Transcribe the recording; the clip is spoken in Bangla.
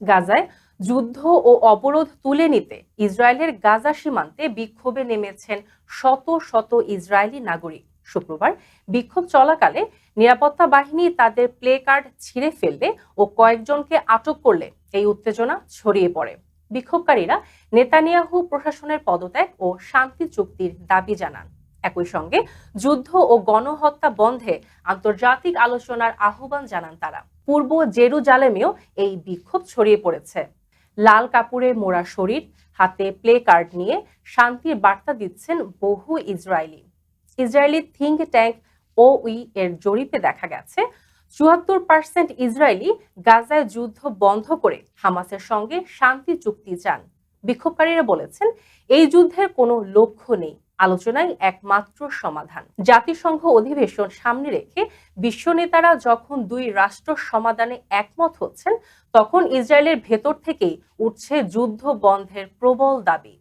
গাজায় যুদ্ধ ও অবরোধ তুলে নিতে ইসরায়েলের গাজা সীমান্তে বিক্ষোভে নেমেছেন শত শত ইসরায়েলি নাগরিক। শুক্রবার বিক্ষোভ চলাকালে নিরাপত্তা বাহিনী তাদের প্লে কার্ড ছিঁড়ে ফেললে ও কয়েকজনকে আটক করলে এই উত্তেজনা ছড়িয়ে পড়ে। বিক্ষোভকারীরা নেতানিয়াহু প্রশাসনের পদত্যাগ ও শান্তি চুক্তির দাবি জানান। একই সঙ্গে যুদ্ধ ও গণহত্যা বন্ধে আন্তর্জাতিক আলোচনার আহ্বান জানান তারা। পূর্ব জেরুজালেমেও এই বিক্ষোভ ছড়িয়ে পড়েছে। লাল কাপড়ে মোড়া শরীর, হাতে প্লে কার্ড নিয়ে শান্তির বার্তা দিচ্ছেন বহু ইসরায়েলি। ইসরায়েলি থিঙ্ক ট্যাঙ্ক ও উই এর জরিপে দেখা গেছে, চুয়াত্তর পার্সেন্ট ইসরায়েলি গাজায় যুদ্ধ বন্ধ করে হামাসের সঙ্গে শান্তি চুক্তি চান। বিক্ষোভকারীরা বলেছেন, এই যুদ্ধের কোনো লক্ষ্য নেই। আলোচনাই একমাত্র সমাধান। জাতিসংঘ অধিবেশন সামনে রেখে বিশ্ব নেতারা যখন দুই রাষ্ট্র সমাধানে একমত হচ্ছেন, তখন ইসরায়েলের ভেতর থেকেই উঠছে যুদ্ধ বন্ধের প্রবল দাবি।